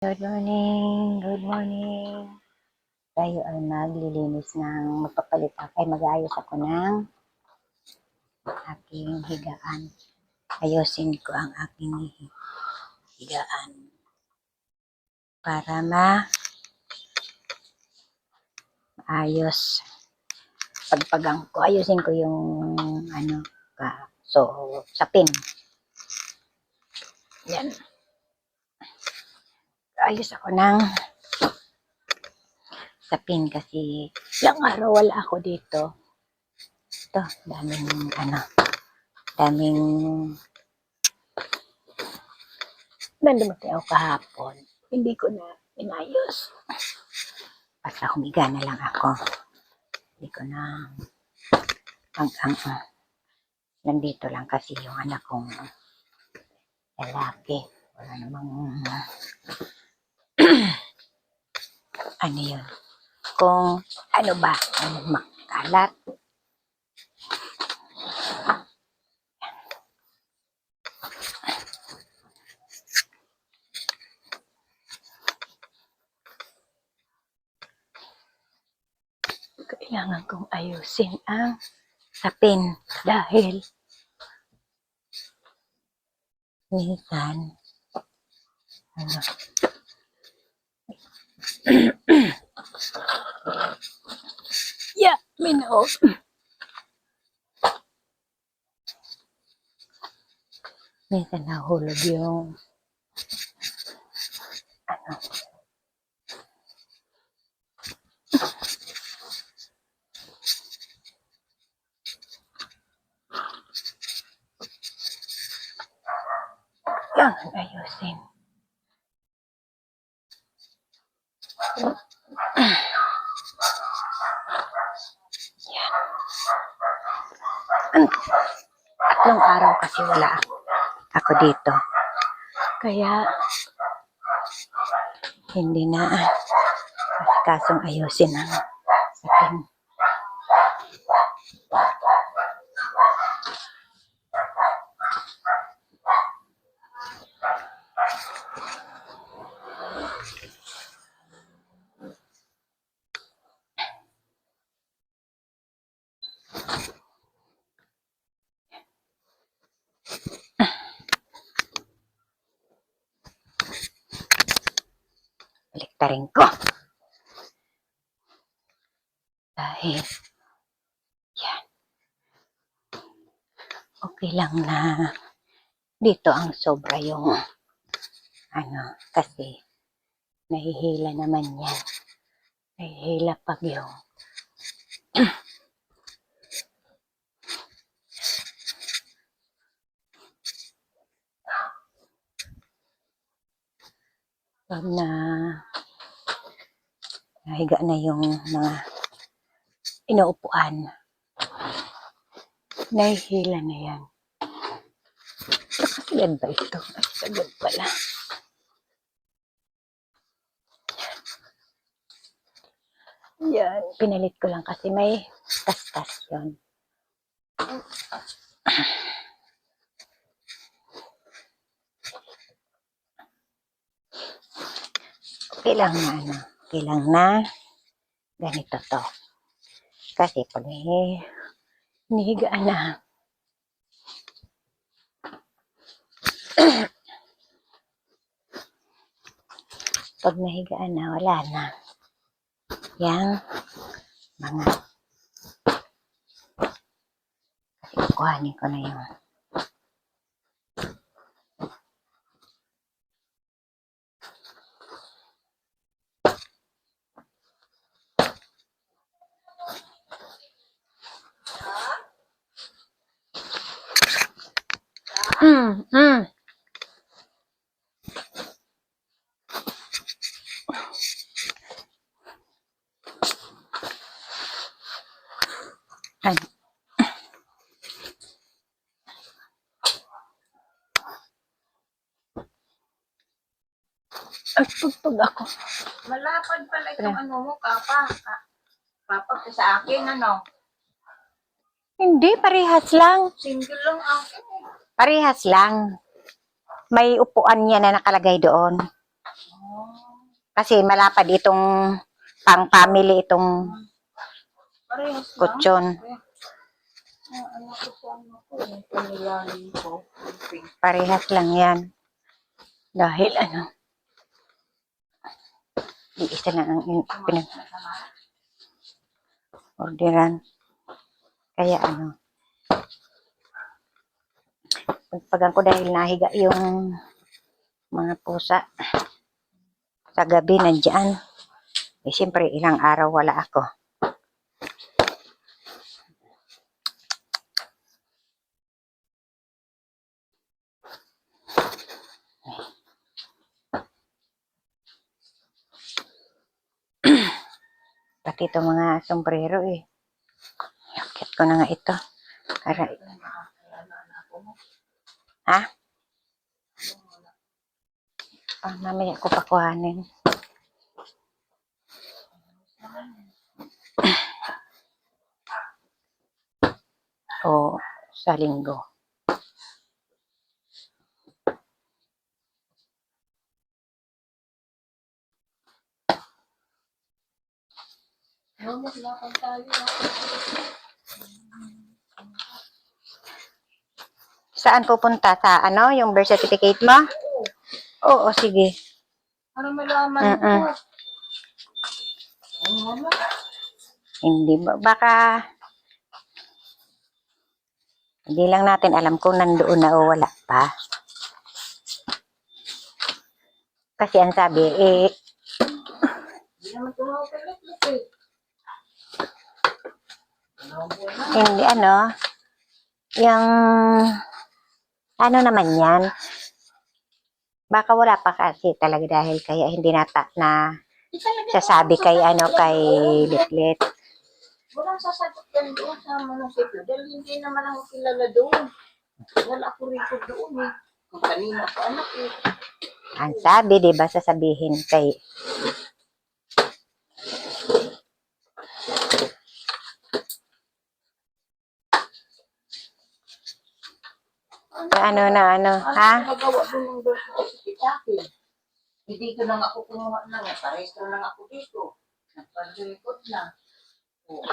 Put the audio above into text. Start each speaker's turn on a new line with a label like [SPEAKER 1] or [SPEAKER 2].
[SPEAKER 1] Good morning, good morning. Tayo ay maglilinis ng magpapalit ay mag-aayos ako ng aking higaan. Ayusin ko ang aking hi- higaan para ma maayos. Pagpagang ko, ayusin ko yung ano, ka, so, sapin. Yan. Ayos ako ng sapin kasi ilang araw wala ako dito. Ito, daming ano, daming nandumatay ako kahapon. Hindi ko na inayos. Basta humiga na lang ako. Hindi ko na hanggang uh, nandito lang kasi yung anak kong lalaki. Wala namang ano yun? Kung ano ba, ano makalat. Kailangan kong ayusin ang sapin dahil minsan ano, Minnow. Minsan nahulog yung ano. Yan ayusin. Ano? Tatlong araw kasi wala ako, dito. Kaya, hindi na kasong ayusin ang sapin. Baliktarin ko. Dahil, yan. Okay lang na dito ang sobra yung ano, kasi nahihila naman yan. Nahihila pag yung pag na nahiga na yung mga inuupuan. Nahihila na yan. Nakasiyan ba ito? Ay, sagad pala. Yan, pinalit ko lang kasi may tas-tas yun. Okay lang na ano, okay lang na ganito to. Kasi pag hinihigaan na, pag nahigaan na, wala na. Yang mga kasi kukuhanin ko na yung Mm, mm. Ay. Ay, pagpag ako.
[SPEAKER 2] Malapad pala itong ano mo, kapa. Ka sa akin, ano?
[SPEAKER 1] Hindi, parehas lang.
[SPEAKER 2] Single lang akin eh.
[SPEAKER 1] Parehas lang. May upuan niya na nakalagay doon. Kasi malapad itong pang family itong
[SPEAKER 2] Parehas
[SPEAKER 1] kutsyon. Parehas lang yan. Dahil ano, di isa lang ang in- pinag-orderan. Kaya ano, pagpagan ko dahil nahiga yung mga pusa sa gabi nandyan. Eh, siyempre, ilang araw wala ako. Pati itong mga sombrero eh. Yakit ko na nga ito. Para, ha? Ah, mamaya ko pakuhanin. o sa linggo. Saan pupunta? Sa ano? Yung birth certificate mo? Oo, sige.
[SPEAKER 2] Para malaman
[SPEAKER 1] Mm-mm.
[SPEAKER 2] ko. Ano na?
[SPEAKER 1] Hindi ba? Baka hindi lang natin alam kung nandoon na o wala pa. Kasi ang sabi, eh,
[SPEAKER 2] Hindi naman tumawag eh.
[SPEAKER 1] hindi ano, yung, ano naman yan, baka wala pa kasi talaga dahil kaya hindi nata na sasabi kay ano, kay Litlit.
[SPEAKER 2] Walang sasagot yan doon sa munisipyo dahil hindi naman ako kilala doon. Wala ako rito doon eh. Kung kanina pa anak eh.
[SPEAKER 1] Ang sabi, di ba, sasabihin kay ano na ano,
[SPEAKER 2] Ano
[SPEAKER 1] ha?
[SPEAKER 2] magawa doon ng birth certificate akin? Ko lang ako kumuha ng eh. Parehistro lang ako dito. Nagpa-record na. Oh.